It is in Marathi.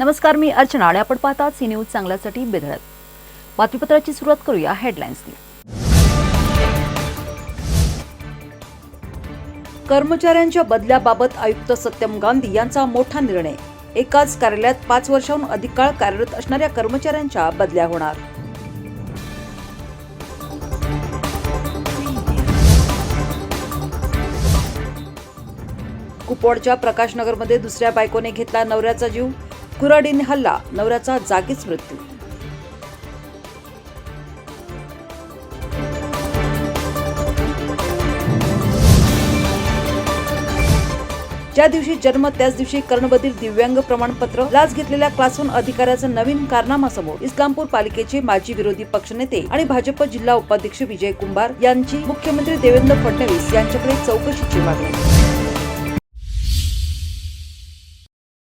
नमस्कार मी अर्चना. आणि आपण पाहतात सी न्यूज चांगल्यासाठी बेधडक. बातमीपत्राची सुरुवात करूया हेडलाईन्सनी. कर्मचाऱ्यांच्या बदल्याबाबत आयुक्त सत्यम गांधी यांचा मोठा निर्णय. एकाच कार्यालयात पाच वर्षाहून अधिक काळ कार्यरत असणाऱ्या कर्मचाऱ्यांच्या बदल्या होणार. कुपवाडच्या प्रकाशनगरमध्ये दुसऱ्या बायकोने घेतला नवऱ्याचा जीव. कुऱ्हाडीने हल्ला नवऱ्याचा जागीच मृत्यू. ज्या दिवशी जन्म त्याच दिवशी कर्णबधीर दिव्यांग प्रमाणपत्र लाच घेतलेल्या क्लासवन अधिकाऱ्याचा नवीन कारनामा समोर इस्लामपूर पालिकेचे माजी विरोधी पक्षनेते आणि भाजप जिल्हा उपाध्यक्ष विजय कुंभार यांची मुख्यमंत्री देवेंद्र फडणवीस यांच्याकडे चौकशीची मागणी.